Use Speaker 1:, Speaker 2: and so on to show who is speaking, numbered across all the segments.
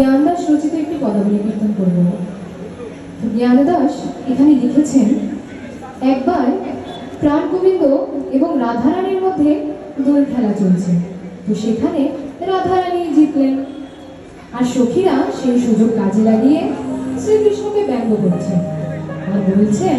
Speaker 1: জ্ঞানদাস রচিত একটি পদাবলী কীর্তন করব জ্ঞানদাস এখানে লিখেছেন, একবার প্রাণ গোবিন্দ এবং রাধারানীর মধ্যে দোল খেলা চলছে। তো সেখানে রাধারানী জিতলেন। আর সখীরা সেই সুযোগ কাজে লাগিয়ে শ্রীকৃষ্ণকে ব্যঙ্গ করছে আর বলছেন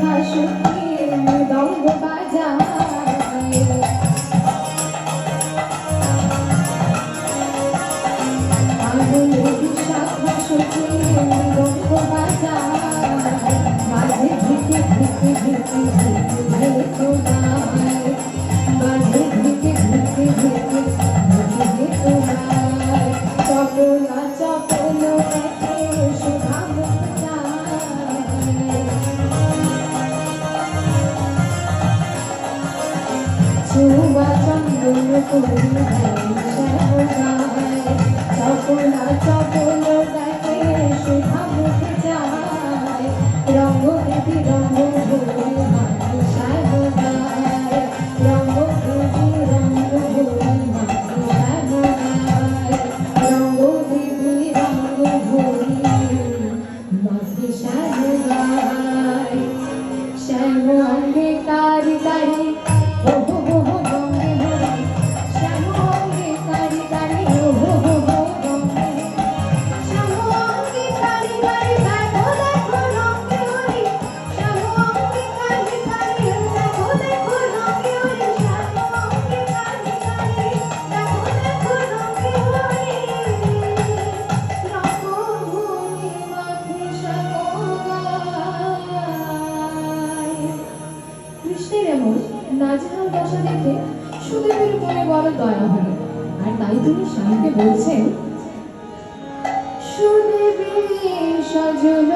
Speaker 1: Kaşık, bir dam gıda চন্দন করি সকল সকল অবস্থা দেখে সুদেবের মনে বড় দয়া হলো। আর তাই তিনি স্বামীকে বলছেন সুদেবী সজল